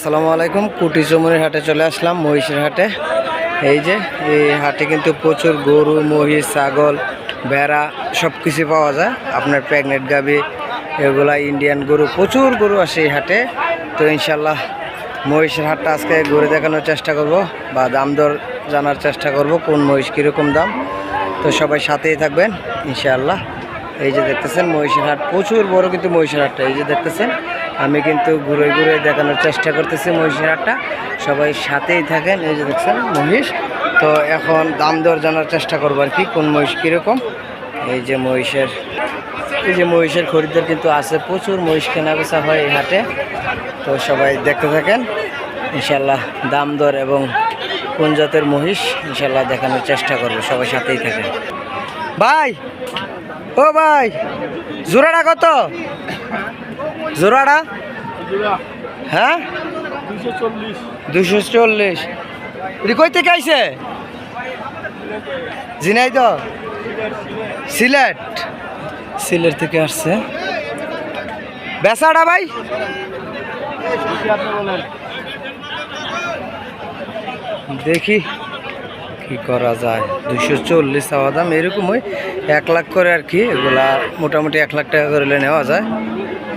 আসসালামু আলাইকুম, কুটি হাটে চলে আসলাম, মহিষের হাটে। এই যে, এই হাটে কিন্তু প্রচুর গরু, মহিষ, ছাগল, ভেড়া সব কিছু পাওয়া যায়। আপনার প্রেগনেন্ট গাবি এগুলা ইন্ডিয়ান গরু, প্রচুর গরু আসে এই হাটে। তো ইনশাল্লাহ মহিষের হাটটা আজকে ঘুরে দেখানোর চেষ্টা করব বা দাম দর জানার চেষ্টা করব, কোন মহিষ কীরকম দাম। তো সবাই সাথেই থাকবেন, ইনশাআল্লাহ। এই যে দেখতেছেন, মহিষের হাট, প্রচুর বড় কিন্তু মহিষের হাটটা, এই যে দেখতেছেন। আমি কিন্তু ঘুরে ঘুরে দেখানোর চেষ্টা করতেছি মহিষের হাটটা। সবাই সাথেই থাকেন, এই যে দেখছেন মহিষ। তো এখন দাম দর জানার চেষ্টা করব আর কি, কোন মহিষ কীরকম। এই যে মহিষের, এই যে মহিষের খরিদ্দার কিন্তু আছে, প্রচুর মহিষ কেনা বেচা হয় এই হাটে। তো সবাই দেখতে থাকেন ইনশাল্লাহ দাম দর এবং কোন জাতের মহিষ ইনশাল্লাহ দেখানোর চেষ্টা করব, সবাই সাথেই থাকেন। ভাই, ও ভাই, জোড়াটা কত? জোড়াটা? হ্যাঁ? দুশো চল্লিশ। কই থেকে আইছে? জিনাই তো সিলেট। সিলেট থেকে আসছে। বেসাটা ভাই? দেখি কি করা যায়। দুশো চল্লিশ চাওয়া দাম এরকমই। এক লাখ করে আর কি। এগুলা মোটামুটি এক লাখ টাকা করে নেওয়া যায়।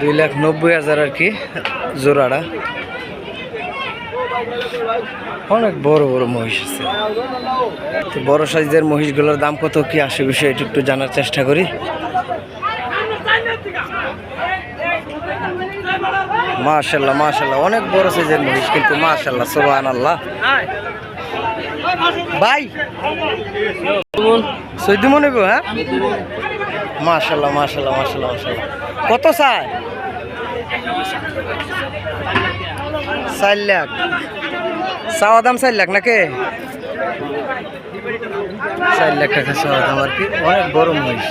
দুই লাখ নব্বই হাজার আর কি জোড়াটা। অনেক বড় বড় মহিষ আছে। তো বড় সাইজের মহিষগুলোর দাম কত কি আসে বিষয়ে একটু একটু জানার চেষ্টা করি। মাশাল্লাহ মাশাল্লাহ অনেক বড় সাইজের মহিষ কিন্তু মাশাল্লাহ সোবান আল্লাহ ভাই চৈদ্দ মনে গো হ্যাঁ? মাশাল্লাহ মাশাল্লাহ মাশাল্লাহ মাশাল্লাহ কত চায়? চার লাখ। চাওয়া দাম চার নাকি? চার লাখ টাকা চাওয়া দাম আর কি। অনেক বড় মহিষ।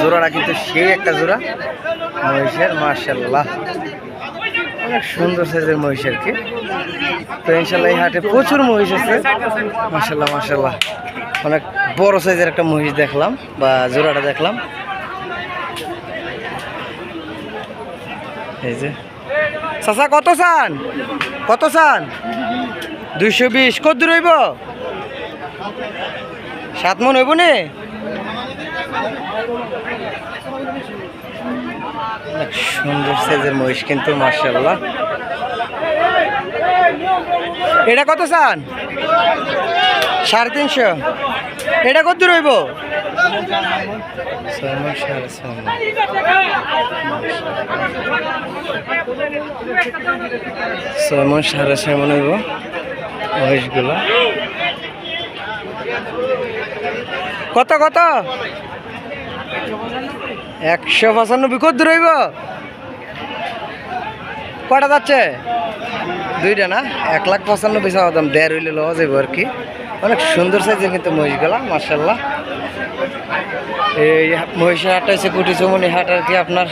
জোড়াটা কিন্তু সেই একটা জোড়া মহিষের মাশাল্লাহ অনেক সুন্দর সাইজের মহিষ আর কি। তো ইনশাল্লাহ এই হাটে প্রচুর মহিষ আছে। মাশাল্লাহ মাশাল্লাহ অনেক বড় সাইজের একটা মহিষ দেখলাম বা জোড়াটা দেখলাম। এই যে। চাচা, কত চান? কত চান? দুইশো বিশ। কত দূর হইব? সাত মন হইব নে? সুন্দর সাইজের মহিষ কিন্তু মার্শাল্লাহ এটা কত চান? সাড়ে তিনশো। এটা কত দূর হইব? ছয় মন সাড়ে ছয় মন হইব। মহিষগুলো কত কত? একশো পঁচানব্বই। কত দূর হইব? কটা যাচ্ছে? দুইটা না? এক লাখ পঁচানব্বই চাওয়া দাম। দেড় হইলে লওয়া যাব আর কি। অনেক সুন্দর সাইজের কিন্তু মহিষগুলা মার্শাল্লাহ এই মহিষের হাটটা হচ্ছে কুটি চমনি হাট আর কি, আপনার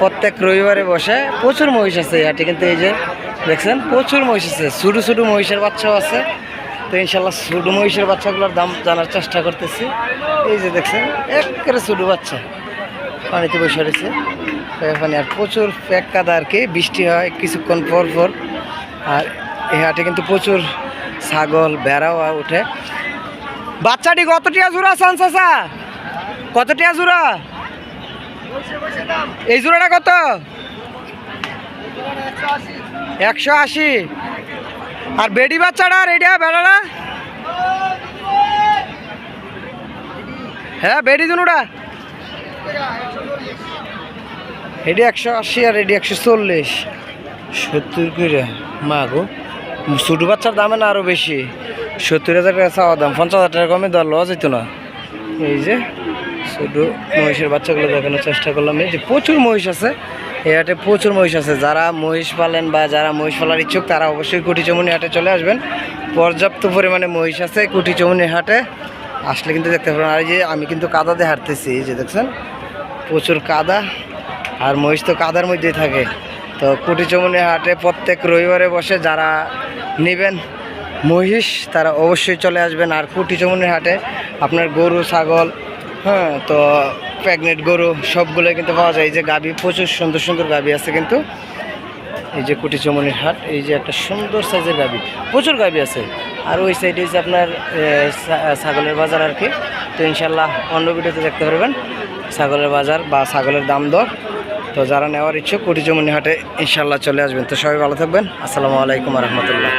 প্রত্যেক রবিবারে বসে প্রচুর মহিষ আছে এই হাটে। কিন্তু এই যে দেখছেন, প্রচুর মহিষ আছে, ছোটো ছোটো মহিষের বাচ্চাও আছে। তো ইনশাল্লাহ ছোটো মহিষের বাচ্চাগুলোর দাম জানার চেষ্টা করতেছি। এই যে দেখছেন, একেবারে ছোটো বাচ্চা। পানিতে বসে রয়েছে। এখানে আর প্রচুর প্যাক কাদা আর কি, বৃষ্টি হয় কিছুক্ষণ পর পর। আর এই হাটে কিন্তু প্রচুর ছাগল, ভেড়াও উঠে। বাচ্চাটি কতটিয়া জোড়া চাচা? কতটিয়া জোড়া? এই জোড়াটা কত? একশো আশি। আর বেডি বাচ্চাটা রেডিয়া বেড়াটা হ্যাঁ বেডি দুটা। এডি একশো আশি আর এডি একশো চল্লিশ। সত্তর করে মা গো। ছোটো বাচ্চার দামে না আরও বেশি। সত্তর হাজার টাকা চাওয়া দাম, পঞ্চাশ হাজার টাকা কমে দেওয়া লওয়া যেত না। এই যে, ছোটো মহিষের বাচ্চাগুলো দেখানোর চেষ্টা করলাম। এই যে প্রচুর মহিষ আছে, এই প্রচুর মহিষ আছে। যারা মহিষ পালেন বা যারা মহিষ পালার ইচ্ছুক, তারা অবশ্যই কুটি চমুনি হাটে চলে আসবেন। পর্যাপ্ত পরিমাণে মহিষ আছে কুটি চমুনি হাটে। আসলে কিন্তু দেখতে পাবেন আর এই যে আমি কিন্তু কাদাতে হাঁটতেছি, এই যে দেখছেন, প্রচুর কাদা। আর মহিষ তো কাদার মধ্যেই থাকে। তো কুটি চমুনি হাটে প্রত্যেক রবিবারে বসে যারা নেবেন মহিষ, তারা অবশ্যই চলে আসবেন। আর কুটি চমুনির হাটে আপনার গরু, ছাগল হ্যাঁ তো প্রেগনেন্ট গরু সবগুলো কিন্তু পাওয়া যায়। এই যে গাবি প্রচুর সুন্দর সুন্দর গাবি আছে কিন্তু। এই যে কুটি চমনির হাট, এই যে একটা সুন্দর সাইজের গাবি প্রচুর গাবি আছে। আর ওই সাইডে হচ্ছে আপনার ছাগলের বাজার আর কি। তো ইনশাল্লাহ অন্য ভিডিওতে দেখতে পারবেন। ছাগলের বাজার বা ছাগলের দাম দর। তো যারা নেওয়ার ইচ্ছুক কুটি চমনি হাটে ইনশাল্লাহ চলে আসবেন। তো সবাই ভালো থাকবেন। আসসালামু আলাইকুম রহমতুল্লাহ।